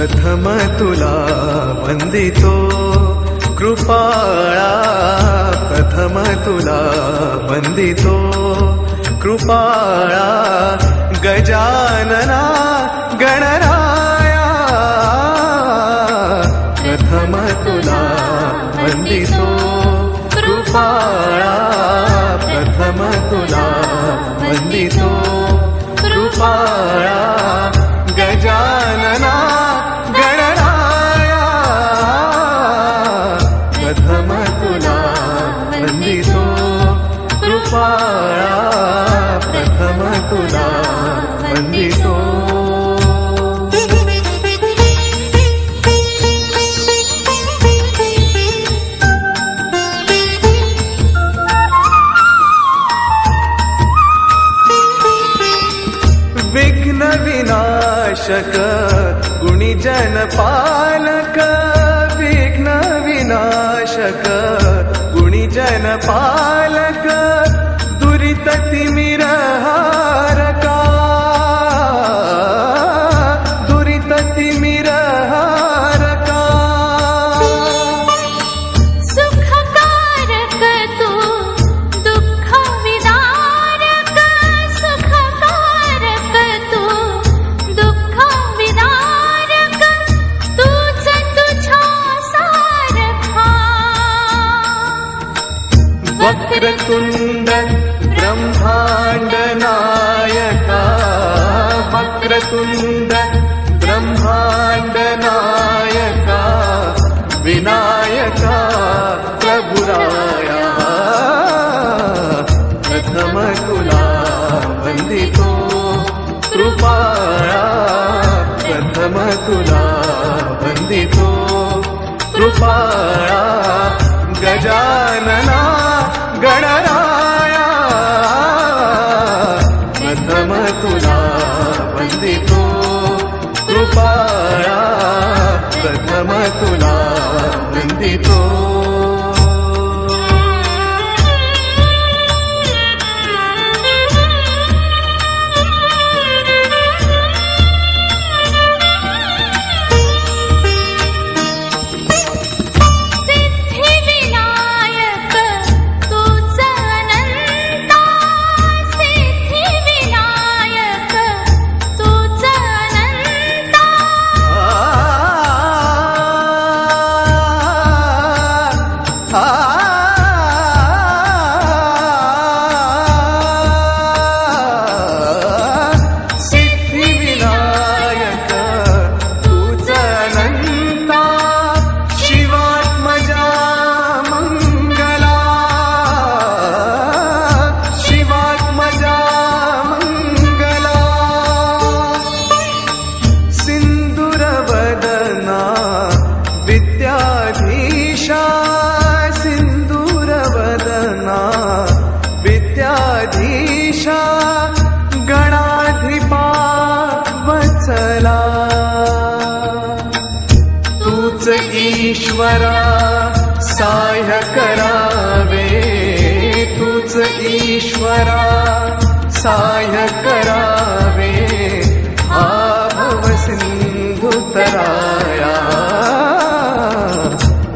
तुला वन्दितो। कृपाळा प्रथम तुला वन्दितो। कृपाळा गजानना गणराया। प्रथम तुला वन्दितो। कृपाळा प्रथम तुला वन्दितो తులా మందితో విఘ్న వినాశక గుణిజన పాలక. విఘ్న వినాశక గుణిజన పాలక वक्रतुण्ड ब्रह्माण्ड नायका वक्रतुण्ड ब्रह्माण्ड नायका विनायका प्रभुराया। प्रथम तुला वन्दितो कृपाळा प्रथम तुला वन्दितो कृपाळा गजानना गणराया प्रथम तुला वन्दितो कृपाळा प्रथम तुला ईश्वरा साह्य करावे तूच ईश्वरा करावे हा भव सिन्धुतराया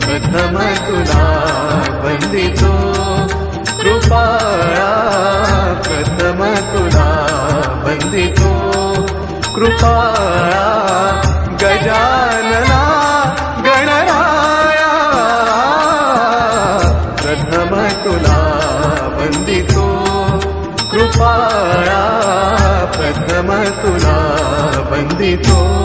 प्रथम तुला वन्दितो कृपाळा। प्रथम तुला वन्दितो कृपाळा। गजानना कृपाळा प्रथम तुला वन्दितो